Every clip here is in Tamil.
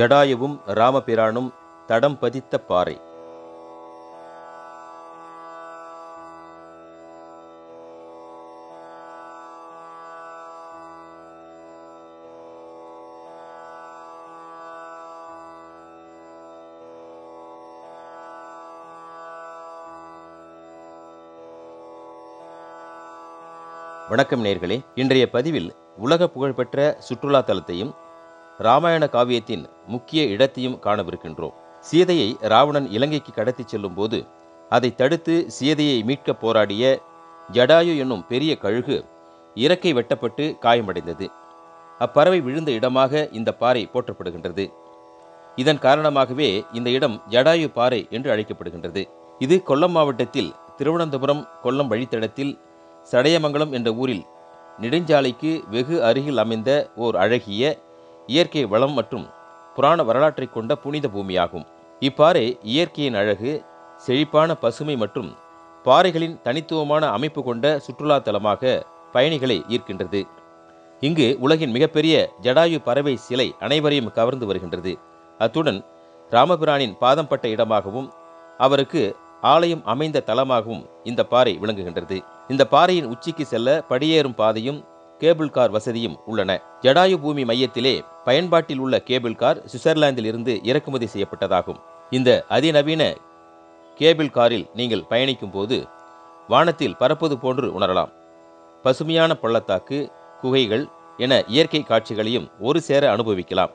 ஜடாயுவும் ராமபிரானும் தடம் பதித்த பாறை. வணக்கம் நேர்களே இன்றைய பதிவில் உலக புகழ்பெற்ற சுற்றுலா தலத்தையும் ராமாயண காவியத்தின் முக்கிய இடத்தையும் காணவிருக்கின்றோம். சீதையை ராவணன் இலங்கைக்கு கடத்திச் செல்லும் போது அதை தடுத்து சீதையை மீட்க போராடிய ஜடாயு என்னும் பெரிய கழுகு இறக்கை வெட்டப்பட்டு காயமடைந்தது. அப்பறவை விழுந்த இடமாக இந்த பாறை போற்றப்படுகின்றது. இதன் காரணமாகவே இந்த இடம் ஜடாயு பாறை என்று அழைக்கப்படுகின்றது. இது கொல்லம் மாவட்டத்தில் திருவனந்தபுரம் கொல்லம் வழித்தடத்தில் சடையமங்கலம் என்ற ஊரில் நெடுஞ்சாலைக்கு வெகு அருகில் அமைந்த ஓர் அழகிய இயற்கை வளம் மற்றும் புராண வரலாற்றை கொண்ட புனித பூமியாகும். இப்பாறை இயற்கையின் அழகு செழிப்பான பசுமை மற்றும் பாறைகளின் தனித்துவமான அமைப்பு கொண்ட சுற்றுலா தலமாக பயணிகளை ஈர்க்கின்றது. இங்கு உலகின் மிகப்பெரிய ஜடாயு பறவை சிலை அனைவரையும் கவர்ந்து வருகின்றது. அத்துடன் ராமபிரானின் பாதம் பட்ட இடமாகவும் அவருக்கு ஆலயம் அமைந்த தலமாகவும் இந்த பாறை விளங்குகின்றது. இந்த பாறையின் உச்சிக்கு செல்ல படியேறும் பாதையும் கேபிள் கார் வசதியும் உள்ளன. ஜடாயு பூமி மையத்திலே பயன்பாட்டில் உள்ள கேபிள் கார் சுவிட்சர்லாந்தில் இருந்து இறக்குமதி செய்யப்பட்டதாகும். இந்த அதிநவீன கேபிள் காரில் நீங்கள் பயணிக்கும் போது வானத்தில் பறப்பது போன்று உணரலாம். பசுமையான பள்ளத்தாக்கு குகைகள் என இயற்கை காட்சிகளையும் ஒரு சேர அனுபவிக்கலாம்.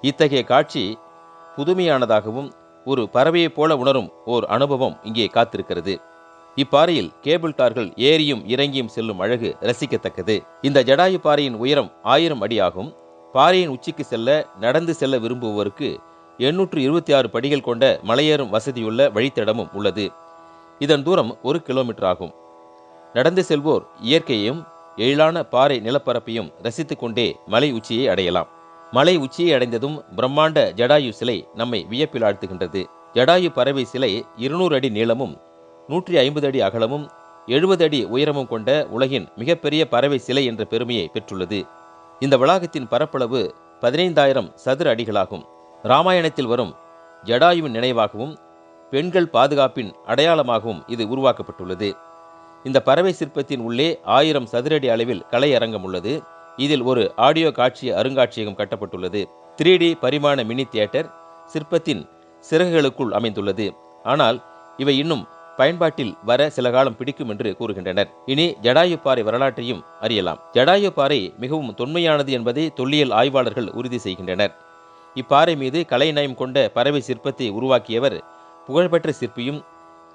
இத்தகைய காட்சி புதுமையானதாகவும் ஒரு பறவையைப் போல உணரும் ஓர் அனுபவம் இங்கே காத்திருக்கிறது. இப்பாறையில் கேபிள் கார்கள் ஏறியும் இறங்கியும் செல்லும் அழகு ரசிக்கத்தக்கது. இந்த ஜடாயு பாறையின் உயரம் ஆயிரம் அடி ஆகும். பாறையின் உச்சிக்கு செல்ல நடந்து செல்ல விரும்புவோருக்கு எண்ணூற்று இருபத்தி ஆறு படிகள் கொண்ட மலையேறும் வசதியுள்ள வழித்தடமும் உள்ளது. இதன் தூரம் ஒரு கிலோமீட்டர் ஆகும். நடந்து செல்வோர் இயற்கையையும் எழிலான பாறை நிலப்பரப்பையும் ரசித்து கொண்டே மலை உச்சியை அடையலாம். மலை உச்சியை அடைந்ததும் பிரம்மாண்ட ஜடாயு சிலை நம்மை வியப்பில் ஆழ்த்துகின்றது. ஜடாயு பறவை சிலை இருநூறு அடி நீளமும் நூற்றி ஐம்பது அடி அகலமும் எழுபது அடி உயரமும் கொண்ட உலகின் மிகப்பெரிய பறவை சிலை என்ற பெருமையை பெற்றுள்ளது. இந்த வளாகத்தின் பரப்பளவு பதினைந்தாயிரம் சதுர அடிகளாகும். ராமாயணத்தில் வரும் ஜடாயுவின் நினைவாகவும் பெண்கள் பாதுகாப்பின் அடையாளமாகவும் இது உருவாக்கப்பட்டுள்ளது. இந்த பறவை சிற்பத்தின் உள்ளே ஆயிரம் சதுரடி அளவில் கலை அரங்கம் உள்ளது இதில் ஒரு ஆடியோ காட்சி அருங்காட்சியகம் கட்டப்பட்டுள்ளது. த்ரீ டி பரிமாண மினி தியேட்டர் சிற்பத்தின் சிறகுகளுக்குள் அமைந்துள்ளது. ஆனால் இவை இன்னும் பயன்பாட்டில் வர சில காலம் பிடிக்கும் என்று கூறுகின்றனர். இனி ஜடாயு பாறை வரலாற்றையும் அறியலாம். ஜடாயு பாறை மிகவும் தொன்மையானது என்பதை தொல்லியல் ஆய்வாளர்கள் உறுதி செய்கின்றனர். இப்பாறை மீது கலைநயம் கொண்ட பறவை சிற்பத்தை உருவாக்கியவர் புகழ்பெற்ற சிற்பியும்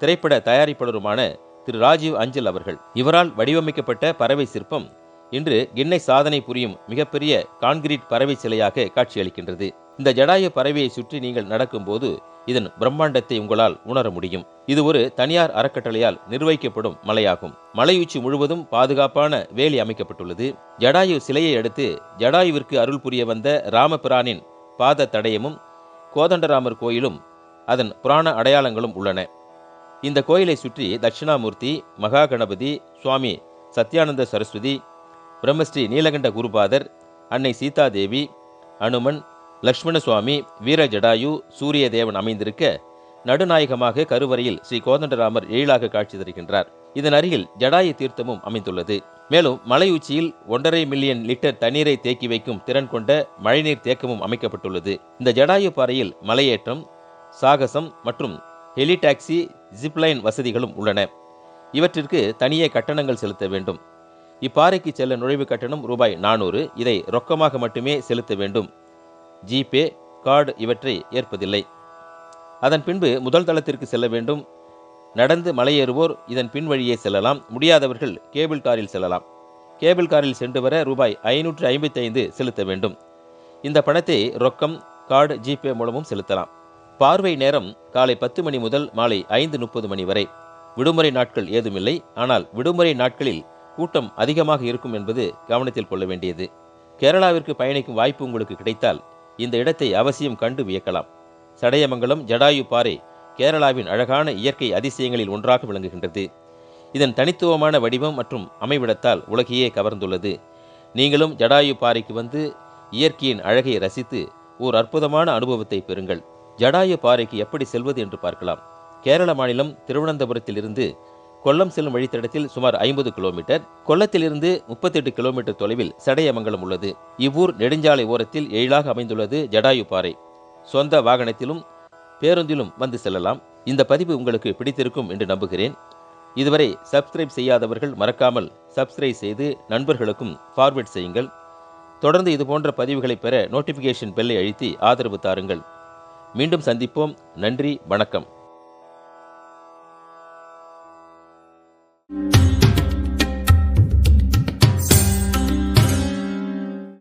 திரைப்பட தயாரிப்பாளருமான திரு. ராஜீவ் அஞ்சல் அவர்கள். இவரால் வடிவமைக்கப்பட்ட பறவை சிற்பம் இன்று கிண்ணை சாதனை புரியும் மிகப்பெரிய கான்கிரீட் பறவை சிலையாக காட்சியளிக்கின்றது. இந்த ஜடாயு பறவையை சுற்றி நீங்கள் நடக்கும்போது இதன் பிரம்மாண்டத்தை உங்களால் உணர முடியும். இது ஒரு தனியார் அறக்கட்டளையால் நிர்வகிக்கப்படும் மலையாகும். மலையுச்சி முழுவதும் பாதுகாப்பான வேலி அமைக்கப்பட்டுள்ளது. ஜடாயு சிலையை அடுத்து ஜடாயுவிற்கு அருள் புரிய வந்த ராமபிரானின் பாத தடயமும் கோதண்டராமர் கோயிலும் அதன் புராண அடையாளங்களும் உள்ளன. இந்த கோயிலை சுற்றி தட்சிணாமூர்த்தி மகா கணபதி சுவாமி சத்யானந்த சரஸ்வதி பிரம்மஸ்ரீ நீலகண்ட குருபாதர் அன்னை சீதாதேவி அனுமன் லக்ஷ்மண சுவாமி வீர ஜடாயு சூரிய தேவன் அமைந்திருக்க நடுநாயகமாக கருவறையில் ஸ்ரீ கோதண்டராமர் எழிலாக காட்சி தருகின்றார். இதன் அருகில் ஜடாயு தீர்த்தமும் அமைந்துள்ளது. மேலும் மலையுச்சியில் ஒன்றரை மில்லியன் லிட்டர் தண்ணீரை தேக்கி வைக்கும் திறன் கொண்ட மழைநீர் தேக்கமும் அமைக்கப்பட்டுள்ளது. இந்த ஜடாயு பாறையில் மலையேற்றம் சாகசம் மற்றும் ஹெலிடாக்சி ஜிப்லைன் வசதிகளும் உள்ளன. இவற்றிற்கு தனியே கட்டணங்கள் செலுத்த வேண்டும். இப்பாறைக்கு செல்ல நுழைவு கட்டணம் ரூபாய் நானூறு. இதை ரொக்கமாக மட்டுமே செலுத்த வேண்டும். ஜிபே கார்டு இவற்றை ஏற்பதில்லை. அதன் பின்பு முதல் தளத்திற்கு செல்ல வேண்டும். நடந்து மலையேறுவோர் இதன் பின் வழியே செல்லலாம். முடியாதவர்கள் கேபிள் காரில் செல்லலாம். கேபிள் காரில் சென்று வர ரூபாய் ஐநூற்று ஐம்பத்தி ஐந்து செலுத்த வேண்டும். இந்த பணத்தை ரொக்கம் கார்டு ஜிபே மூலமும் செலுத்தலாம். பார்வை நேரம் காலை பத்து மணி முதல் மாலை ஐந்து முப்பது மணி வரை. விடுமுறை நாட்கள் ஏதுமில்லை. ஆனால் விடுமுறை நாட்களில் கூட்டம் அதிகமாக இருக்கும் என்பது கவனத்தில் கொள்ள வேண்டியது. கேரளாவிற்கு பயணிக்கும் வாய்ப்பு உங்களுக்கு கிடைத்தால் இந்த இடத்தை அவசியம் கண்டு வியக்கலாம். சடையமங்கலம் ஜடாயு பாறை கேரளாவின் அழகான இயற்கை அதிசயங்களில் ஒன்றாக விளங்குகின்றது. இதன் தனித்துவமான வடிவம் மற்றும் அமைவிடத்தால் உலகையே கவர்ந்துள்ளது. நீங்களும் ஜடாயு பாறைக்கு வந்து இயற்கையின் அழகை ரசித்து ஓர் அற்புதமான அனுபவத்தை பெறுங்கள். ஜடாயு பாறைக்கு எப்படி செல்வது என்று பார்க்கலாம். கேரள மாநிலம் திருவனந்தபுரத்திலிருந்து கொல்லம் செல்லும் வழித்தடத்தில் சுமார் ஐம்பது கிலோமீட்டர் கொல்லத்திலிருந்து முப்பத்தெட்டு கிலோமீட்டர் தொலைவில் சடையமங்கலம் உள்ளது. இவ்வூர் நெடுஞ்சாலை ஓரத்தில் எழிலாக அமைந்துள்ளது ஜடாயு பாறை. சொந்த வாகனத்திலும் பேருந்திலும் வந்து செல்லலாம். இந்த பதிவு உங்களுக்கு பிடித்திருக்கும் என்று நம்புகிறேன். இதுவரை சப்ஸ்கிரைப் செய்யாதவர்கள் மறக்காமல் சப்ஸ்கிரைப் செய்து நண்பர்களுக்கும் ஃபார்வேர்ட் செய்யுங்கள். தொடர்ந்து இதுபோன்ற பதிவுகளை பெற நோட்டிஃபிகேஷன் பெல்லை அழுத்தி ஆதரவு தாருங்கள். மீண்டும் சந்திப்போம். நன்றி வணக்கம்.